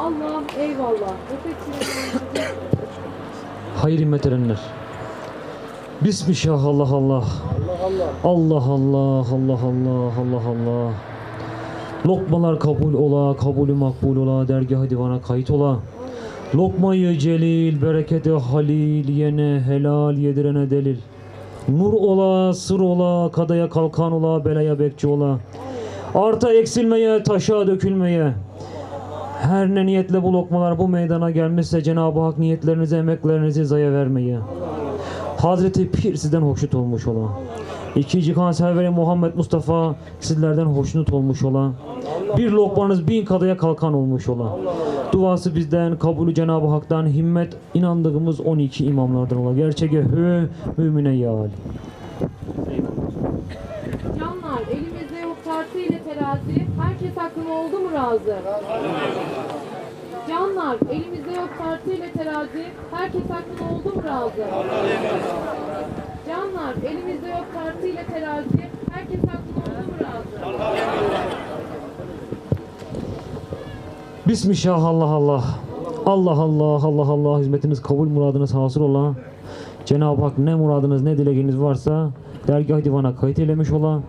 Allah eyvallah. Hayır himmet erenler. Bismillah Allah Allah. Allah Allah Allah Allah Allah Allah. Lokmalar kabul ola, kabulü makbul ola, dergah divana kayıt ola. Lokmayı celil, bereketi halil, yene helal yedirene delil. Nur ola, sır ola, kadaya kalkan ola, belaya bekçi ola. Arta eksilmeye, taşa dökülmeye. Her ne niyetle bu lokmalar bu meydana gelmişse Cenab-ı Hak niyetlerinizi, emeklerinizi zaya vermeye. Hazreti Pir sizden hoşnut olmuş ola. İki cihan serveri Muhammed Mustafa sizlerden hoşnut olmuş ola. Bir lokmanız bin kadaya kalkan olmuş ola. Duası bizden, kabulü Cenab-ı Hak'tan, himmet inandığımız 12 imamlardan ola. Gerçeğe hü, mümine yal. Canlar elimizde yok tartı ile terazi. Herkes hakkında oldu mu razı? Canlar elimizde yok tartı ile terazi. Herkes hakkında oldu mu razı? Canlar elimizde yok tartı ile terazi. Herkes hakkında oldu mu razı? Bismillah Allah Allah. Allah Allah Allah Allah hizmetiniz kabul muradınız hasıl ola. Cenab-ı Hak ne muradınız ne dileğiniz varsa dergah divana kayıt eylemiş ola.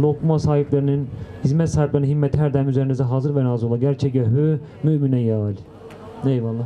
Lokma sahiplerinin hizmet sahiplerinin himmeti her daim üzerinize hazır ve nazır ola. Gerçeğe hü mümine yal. Eyvallah.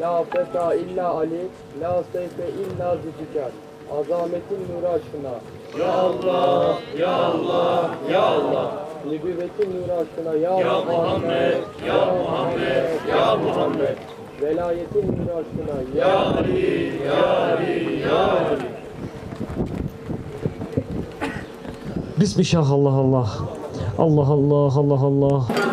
La feta illa Ali, la seyfe illa zülfikar. Azametin nuru aşkına. Ya Allah, Ya Allah, Ya Allah. Nübüvvetin nuru aşkına. Ya, ya Muhammed, Ya Muhammed, Ya Muhammed. Velayetin nuru aşkına. Ya Ali, Ya Ali, Ya Ali. Bismillah Allah Allah. Allah Allah Allah Allah.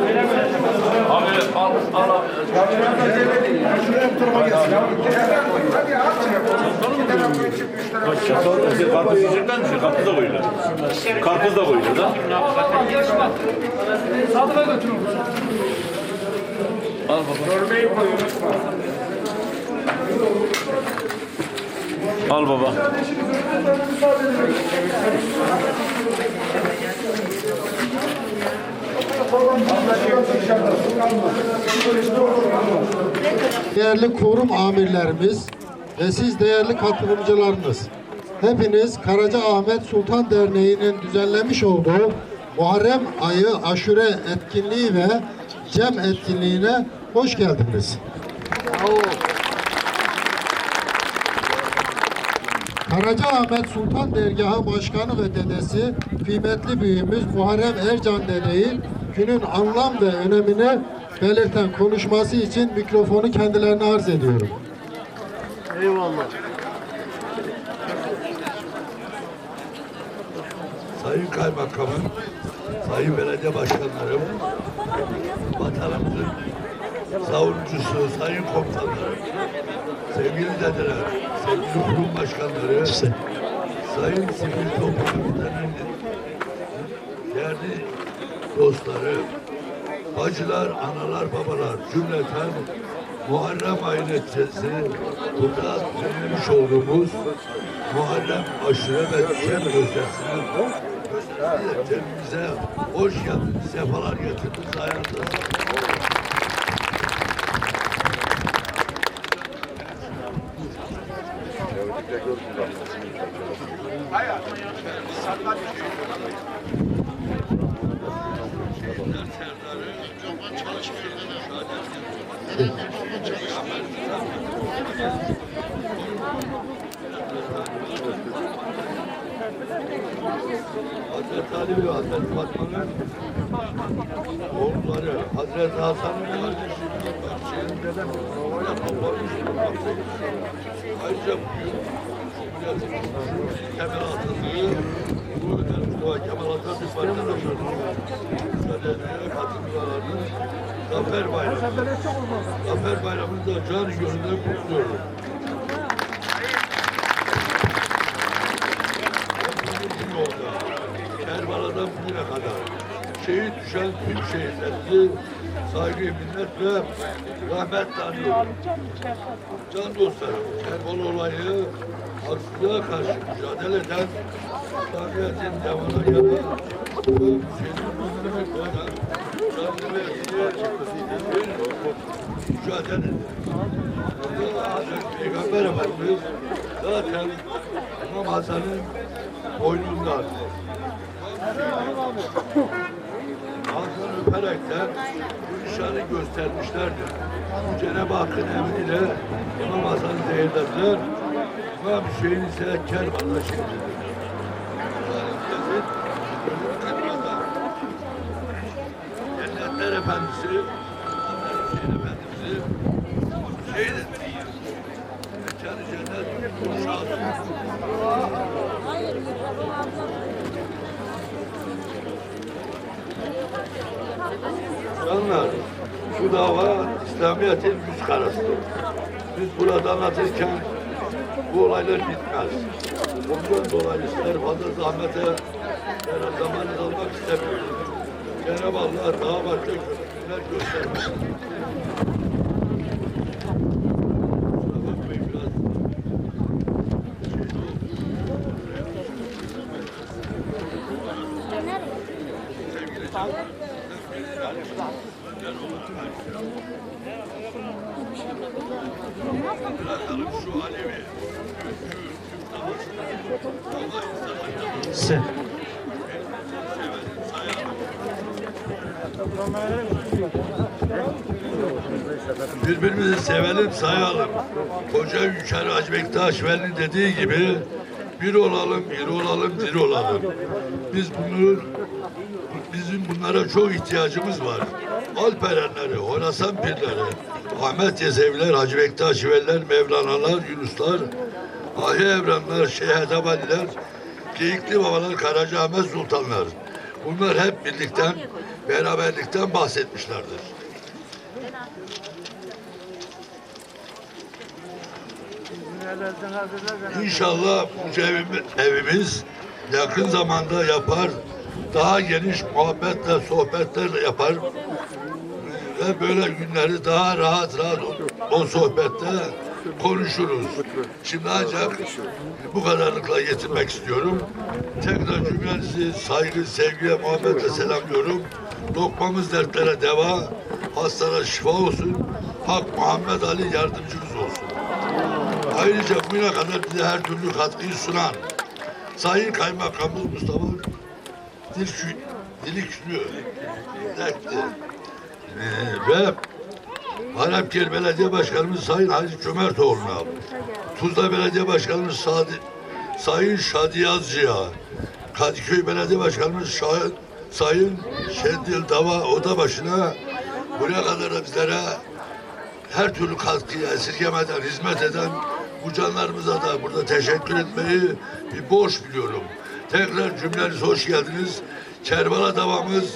Karpuz yiyecekler misin? Karpuz da koyuyorlar. Karpuz da koyuyorlar da. Al baba. Al baba. Değerli korum amirlerimiz ve siz değerli katılımcılarınız. Hepiniz Karaca Ahmet Sultan Derneği'nin düzenlemiş olduğu Muharrem ayı aşure etkinliği ve cem etkinliğine hoş geldiniz. Karaca Ahmet Sultan Dergahı Başkanı ve dedesi kıymetli büyüğümüz Muharrem Ercan dedeyi günün anlam ve önemini belirten konuşması için mikrofonu kendilerine arz ediyorum. Sayın Kaymakamım, Sayın Belediye Başkanlarım, vatanımızın savunucusu, Sayın Komutanlarım, sevgili dedeler, sevgili kurum başkanları, Sayın sivil toplum örgütlerinin değerli dostları, bacılar, analar, babalar, cümleten Muharrem ayı burada düzenlemiş olduğumuz Muharrem aşure ve cem gösterisinin cemimize hoş geldiniz, sefalar getirdiniz ayağınıza. Hazreti Ali ve Hazreti Fatma'nın oğulları, Hazreti Hasan'ın kardeşi, dedem, Baba'yla toplamış bulunmaktayız. Ayrıca temel atıldığı bu Kemal Atatürk mücadeleye katılmalarını Zafer Bayramı. Zafer Bayramı'nı da canı gönülden kutluyorum. bu yolda Kerbala'dan bugüne kadar şehit düşen tüm şehitlerimizi saygı, minnet ve rahmet tanıyorum. Can dostlarım, Kerbal olayı haksızlığa karşı mücadele eden İslamiyet'in devamına Hüseyin'in mutluluklarına canlı ve diye mücadele İmam Hasan'ın boynunda. Hasan öperekten bu nişanı göstermişlerdir. Cenab-ı Hakk'ın emriyle İmam Hasan'ı zehirlediler. İmam Hüseyin ise Kerbal'da şehirlediler. Efendisi, Hüseyin Efendimiz'i şehit etti. Mekanı cennet, şahı. Canlar, şu dava İslamiyet'in yüz karasıdır. Biz burada anlatırken bu olaylar bitmez. Ondan dolayı sizler fazla zahmete ve zamanınızı almak istemiyorum. Cenab-ı daha başka kötülükler Alevi. Sen. Birbirimizi sevelim, sayalım. Koca Hünkar Hacı Bektaş Veli'nin dediği gibi bir olalım, bir olalım, bir olalım. Biz bunu bizim bunlara çok ihtiyacımız var. Alperenleri, Horasan pirleri, Ahmet Yeseviler, Hacı Bektaş Veliler, Mevlanalar, Yunuslar, Ahi Evrenler, Şeyh Edebaliler, Geyikli Babalar, Karacaahmet Sultanlar. Bunlar hep birlikten, beraberlikten bahsetmişlerdir. İnşallah bu evimiz, evimiz yakın zamanda yapar. Daha geniş muhabbetle, sohbetler yapar. Ve böyle günleri daha rahat rahat o sohbette konuşuruz. Şimdi ancak bu kadarlıkla yetinmek istiyorum. Tekrar cümlenizi saygı, sevgiye, muhabbetle selamlıyorum. Lokmamız dertlere deva, hastalara şifa olsun. Hak Muhammed Ali yardımcımız olsun. Ayrıca bugüne kadar bize her türlü katkıyı sunan Sayın Kaymakamımız Mustafa Dilkü, Dilekli ee, ve Harapker Belediye Başkanımız Sayın Hacı Cömertoğlu'na Tuzla Belediye Başkanımız Sadi, Sayın Şadi Yazcı'ya Kadıköy Belediye Başkanımız Şahin, Sayın Şendil Dava Oda başına buraya kadar da bizlere her türlü katkıya esirgemeden hizmet eden bu canlarımıza da burada teşekkür etmeyi bir borç biliyorum. Tekrar cümleniz hoş geldiniz. Kerbala davamız,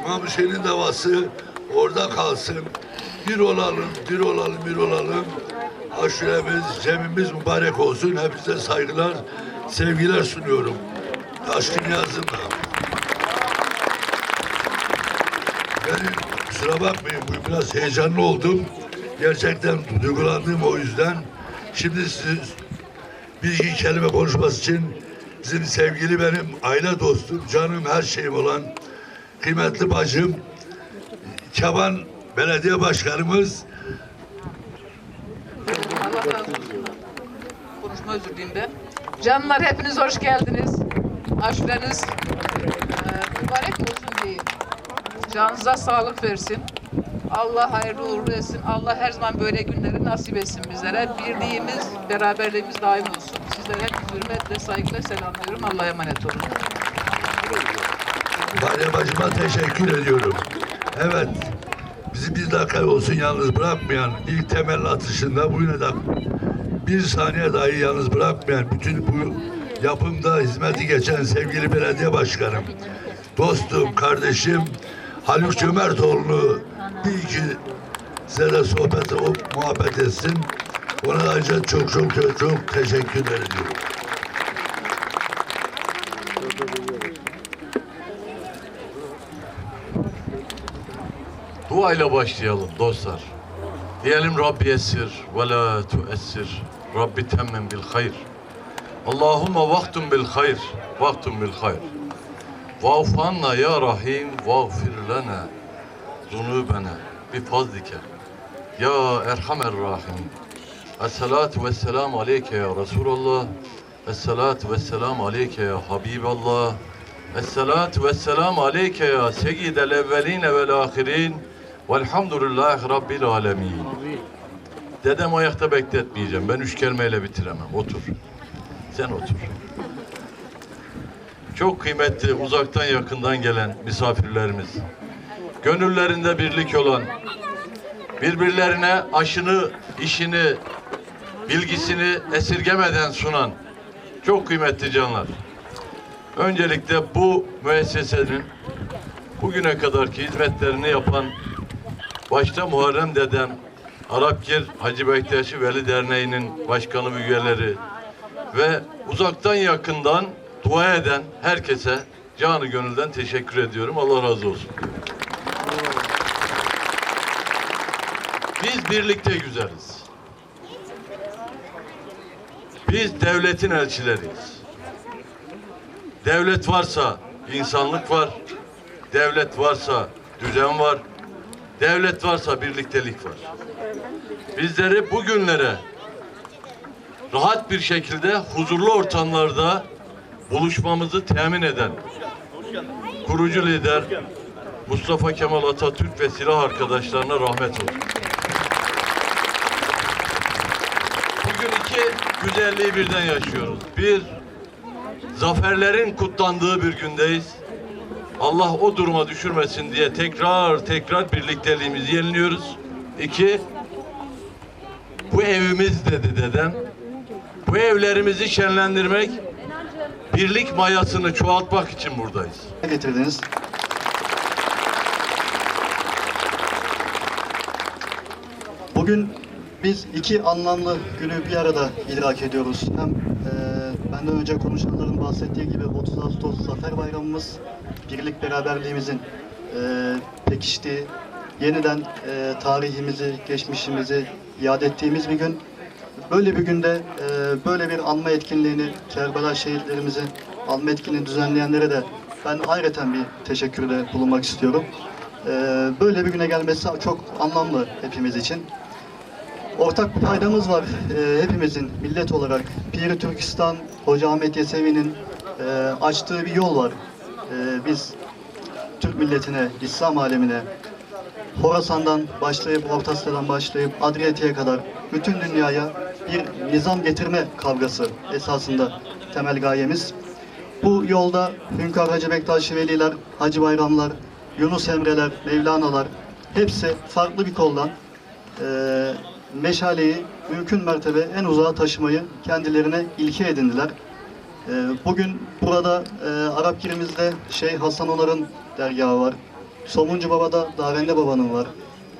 İmam Hüseyin'in davası orada kalsın. Bir olalım, bir olalım, bir olalım. Aşuremiz, cemimiz mübarek olsun. Hepinize saygılar, sevgiler sunuyorum. Aşkın yazımla. Yani kusura bakmayın bu biraz heyecanlı oldum. Gerçekten duygulandım o yüzden. Şimdi siz bir iki kelime konuşması için bizim sevgili benim aile dostum, canım her şeyim olan kıymetli bacım Keban Belediye Başkanımız. Konuşma özür dileyim ben. Canlar hepiniz hoş geldiniz. Aşureniz eee, mübarek olsun diyeyim. Canınıza sağlık versin. Allah hayırlı uğurlu etsin. Allah her zaman böyle günleri nasip etsin bizlere. Birliğimiz, beraberliğimiz daim olsun. Sizlere hürmetle, saygıyla selamlıyorum. Allah'a emanet olun. Bale bacıma teşekkür ediyorum. Evet, bizi bir dakika olsun yalnız bırakmayan, ilk temel atışında bugüne de bir saniye dahi yalnız bırakmayan, bütün bu yapımda hizmeti geçen sevgili belediye başkanım, dostum, kardeşim Haluk Cömertoğlu'nu bir iki size de sohbet, muhabbet etsin. Ona da ayrıca çok çok çok, çok teşekkürler ediyorum. Duayla başlayalım dostlar. Diyelim Rabbi esir ve la tuessir. Rabbi temmen bil hayr. Allahümme vaktun bil hayr. Vaktun bil hayr. Va'fu anna ya Rahim. Va'gfir lana zunubena bi fazlike. Ya Erhamer Rahim. Esselatu vesselamu aleyke ya Resulallah. Esselatu vesselamu aleyke ya Habiballah. Esselatu vesselamu aleyke ya seyyidel evveline vel ahirin. Velhamdülillahi Rabbil alemin. Dedem ayakta bekletmeyeceğim. Ben üç kelimeyle bitiremem. Otur. Sen otur. Çok kıymetli uzaktan yakından gelen misafirlerimiz. Gönüllerinde birlik olan, birbirlerine aşını, işini, bilgisini esirgemeden sunan çok kıymetli canlar. Öncelikle bu müessesenin bugüne kadarki hizmetlerini yapan başta Muharrem dedem, Arapgir Hacı Bektaşi Veli Derneği'nin başkanı ve üyeleri ve uzaktan yakından dua eden herkese canı gönülden teşekkür ediyorum. Allah razı olsun. Biz birlikte güzeliz. Biz devletin elçileriyiz. Devlet varsa insanlık var. Devlet varsa düzen var. Devlet varsa birliktelik var. Bizleri bugünlere rahat bir şekilde huzurlu ortamlarda buluşmamızı temin eden kurucu lider Mustafa Kemal Atatürk ve silah arkadaşlarına rahmet olsun. Bugün iki güzelliği birden yaşıyoruz. Bir, zaferlerin kutlandığı bir gündeyiz. Allah o duruma düşürmesin diye tekrar tekrar birlikteliğimizi yeniliyoruz. İki, bu evimiz dedi dedem. Bu evlerimizi şenlendirmek, birlik mayasını çoğaltmak için buradayız. getirdiniz. Bugün biz iki anlamlı günü bir arada idrak ediyoruz. Hem e, benden önce konuşanların bahsettiği gibi 30 Ağustos Zafer Bayramımız, birlik beraberliğimizin e, pekiştiği, yeniden e, tarihimizi, geçmişimizi iade ettiğimiz bir gün. Böyle bir günde e, böyle bir anma etkinliğini Kerbela şehitlerimizi anma etkinliğini düzenleyenlere de ben ayrıca bir teşekkürde bulunmak istiyorum. E, böyle bir güne gelmesi çok anlamlı hepimiz için. Ortak bir paydamız var e, hepimizin millet olarak. Piri Türkistan, Hoca Ahmet Yesevi'nin e, açtığı bir yol var. E, biz Türk milletine, İslam alemine, Horasan'dan başlayıp, Orta Asya'dan başlayıp Adriyatik'e kadar bütün dünyaya bir nizam getirme kavgası esasında temel gayemiz. Bu yolda Hünkar Hacı Bektaşi Veliler, Hacı Bayramlar, Yunus Emreler, Mevlanalar hepsi farklı bir koldan eee meşaleyi mümkün mertebe en uzağa taşımayı kendilerine ilke edindiler. Eee, bugün burada eee Arapgirimizde Şeyh Hasan Onar'ın dergahı var. Somuncu Baba'da Darende Baba'nın var.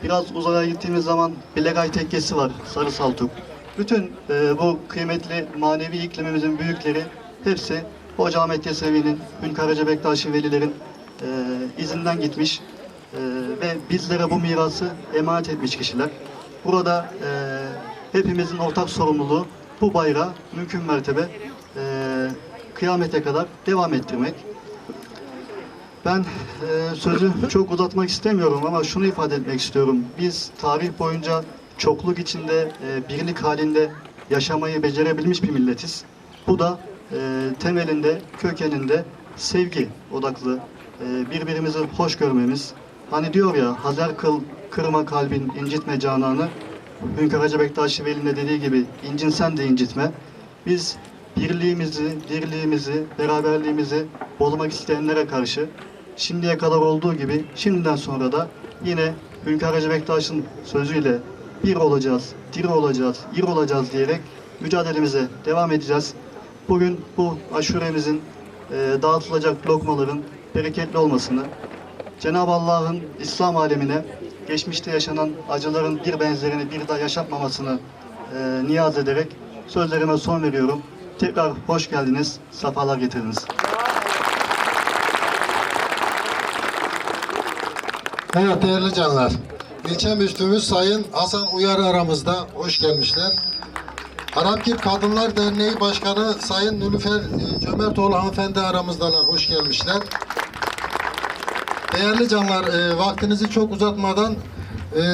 Biraz uzağa gittiğimiz zaman Bilegay Tekkesi var, Sarı Saltuk. Bütün eee, bu kıymetli manevi iklimimizin büyükleri hepsi Hoca Ahmet Yesevi'nin, Hünkar Hacı Bektaşi Velilerin eee, izinden gitmiş eee, ve bizlere bu mirası emanet etmiş kişiler. Burada eee, hepimizin ortak sorumluluğu bu bayrağı mümkün mertebe eee, kıyamete kadar devam ettirmek. Ben eee, sözü çok uzatmak istemiyorum ama şunu ifade etmek istiyorum. Biz tarih boyunca çokluk içinde, eee, birlik halinde yaşamayı becerebilmiş bir milletiz. Bu da eee, temelinde, kökeninde sevgi odaklı, eee, birbirimizi hoş görmemiz. Hani diyor ya, Hazer kıl, kırma kalbin, incitme cananı. Hünkar Hacı Bektaşi Veli'nin de dediği gibi, incinsen de incitme. Biz birliğimizi, dirliğimizi, beraberliğimizi bozmak isteyenlere karşı şimdiye kadar olduğu gibi şimdiden sonra da yine Hünkar Hacı Bektaş'ın sözüyle bir olacağız, diri olacağız, ir olacağız diyerek mücadelemize devam edeceğiz. Bugün bu aşuremizin e, dağıtılacak lokmaların bereketli olmasını, Cenab-ı Allah'ın İslam alemine geçmişte yaşanan acıların bir benzerini bir daha yaşatmamasını e, niyaz ederek sözlerime son veriyorum. Tekrar hoş geldiniz, sefalar getirdiniz. Evet değerli canlar. İlçe müftümüz Sayın Hasan Uyar aramızda. Hoş gelmişler. Arapgir Kadınlar Derneği Başkanı Sayın Nülüfer e, Cömertoğlu hanımefendi aramızdalar. Hoş gelmişler. Değerli canlar, e, vaktinizi çok uzatmadan e,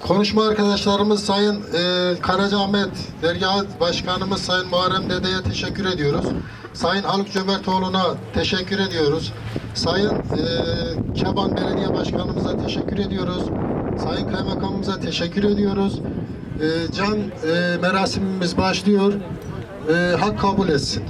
konuşma arkadaşlarımız Sayın e, Karacaahmet Dergah Başkanımız Sayın Muharrem Dede'ye teşekkür ediyoruz. Sayın Haluk Cömertoğlu'na teşekkür ediyoruz. Sayın e, Keban Belediye Başkanımıza teşekkür ediyoruz. Sayın Kaymakamımıza teşekkür ediyoruz. E, can e, merasimimiz başlıyor. E, hak kabul etsin.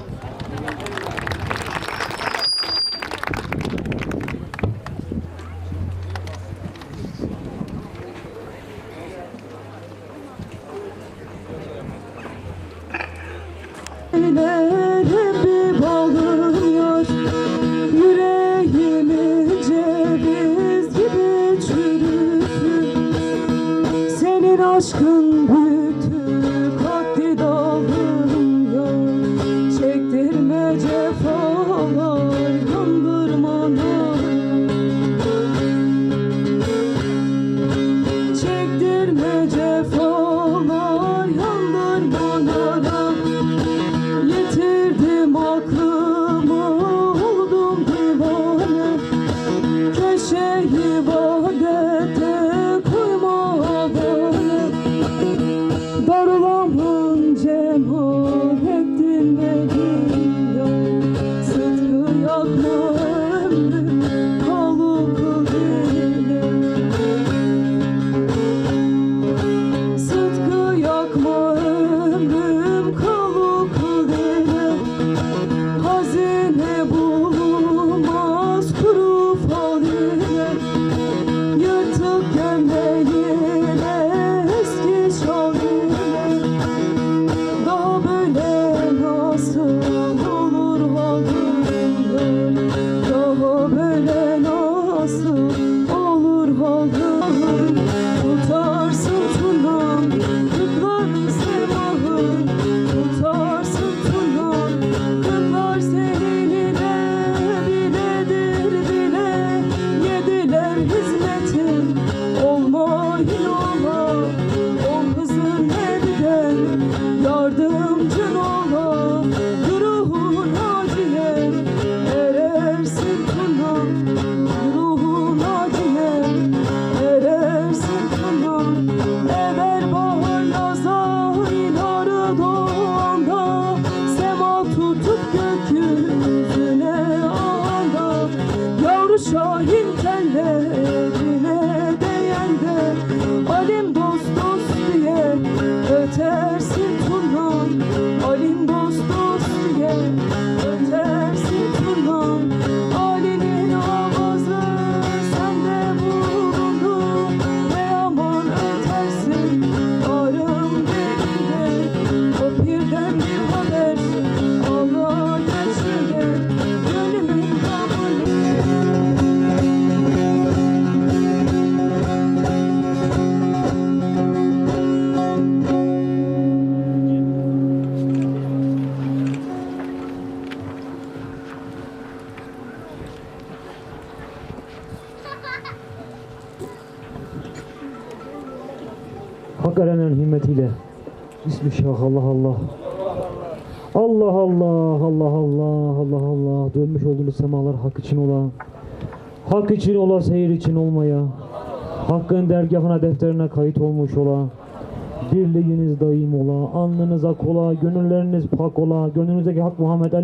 Şahin tellerine erenin himmetiyle. Bismillah Allah Allah. Allah Allah Allah Allah Allah Allah. Dönmüş olduğunuz semalar hak için ola. Hak için ola seyir için olmaya. Hakkın dergahına defterine kayıt olmuş ola. Birliğiniz daim ola. Alnınız ak ola. Gönülleriniz pak ola. Gönlünüzdeki hak Muhammed Ali